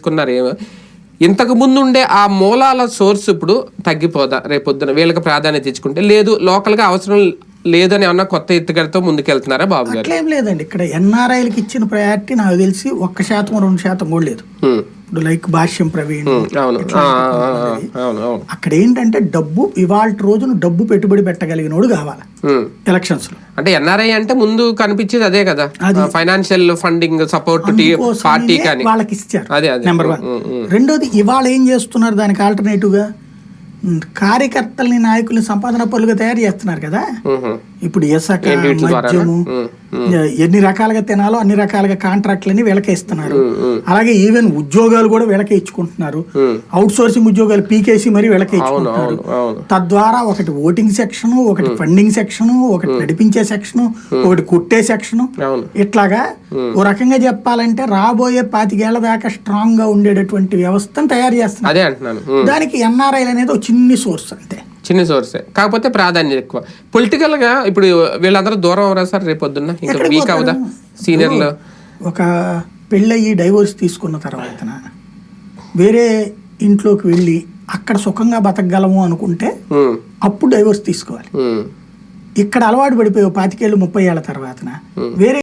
చేసుకున్నారు ఏమో. ఇంతకు ముందు ఉండే ఆ మూలాల సోర్స్ ఇప్పుడు తగ్గిపోదా? రేపొద్దున వీళ్ళకి ప్రాధాన్యత ఇచ్చుకుంటే లేదు లోకల్గా అవసరం లేదని ఏమన్నా కొత్త ఎత్తుగడతో ముందుకెళ్తున్నారా బాబు గారు? అట్లేం లేదండి. ఇక్కడ ఎన్ఆర్ఐలకి ఇచ్చిన ప్రయారిటీ నాకు తెలిసి ఒక్క శాతం రెండు శాతం కూడా లేదు. ఇప్పుడు లైక్ భాష్యం ప్రవీణ్ అక్కడ ఏంటంటే డబ్బు ఇవాళ రోజున డబ్బు పెట్టుబడి పెట్టగలిగినోడు కావాలి. ఎలక్షన్స్లో అంటే ఎన్ఆర్ఐ అంటే ముందు కనిపించేది అదే కదా. ఫైనాన్షియల్ ఫండింగ్ సపోర్ట్ పార్టీ కానీ. వాళ్ళకి ఇచ్చారు అదే అదే. Number one. రెండోది ఇవాళ ఏం చేస్తున్నారు దానికి ఆల్టర్నేటివ్గా కార్యకర్తల్ని నాయకుల్ని సంపాదన పనులుగా తయారు చేస్తున్నారు కదా. ఇప్పుడు ఇసుక? మద్యము ఎన్ని రకాలుగా తినాలో అన్ని రకాలుగా కాంట్రాక్ట్లని వీళ్ళకే ఇస్తున్నారు. అలాగే ఈవెన్ ఉద్యోగాలు కూడా వీళ్ళకే ఇచ్చుకుంటున్నారు. అవుట్ సోర్సింగ్ ఉద్యోగాలు పీకేసి మరి వీళ్ళకే అవును ఇచ్చుకుంటున్నారు. తద్వారా ఒకటి ఓటింగ్ సెక్షన్ ఒకటి ఫండింగ్ సెక్షన్ ఒకటి నడిపించే సెక్షన్ ఒకటి కుట్టే సెక్షన్. ఇట్లాగా ఓ రకంగా చెప్పాలంటే రాబోయే పాతికేళ్ళ దాకా స్ట్రాంగ్గా ఉండేటటువంటి వ్యవస్థను తయారు చేస్తున్నారు. దానికి ఎన్ఆర్ఐలు అనేది ఒక చిన్ని సోర్స్ అంతే. చిన్న సోర్సే కాకపోతే ప్రాధాన్యత ఎక్కువ. పొలిటికల్గా ఇప్పుడు వీళ్ళందరూ దూరం అవరా సార్? రేపొద్దున్న ఇంకా వీక్ అవుదా? సీనియర్లు ఒక పెళ్ళయి డైవోర్స్ తీసుకున్న తర్వాతన వేరే ఇంట్లోకి వెళ్ళి అక్కడ సుఖంగా బతకగలము అనుకుంటే అప్పుడు డైవోర్స్ తీసుకోవాలి. ఇక్కడ అలవాటు పడిపోయి పాతికేళ్ళు ముప్పై ఏళ్ళ తర్వాతన వేరే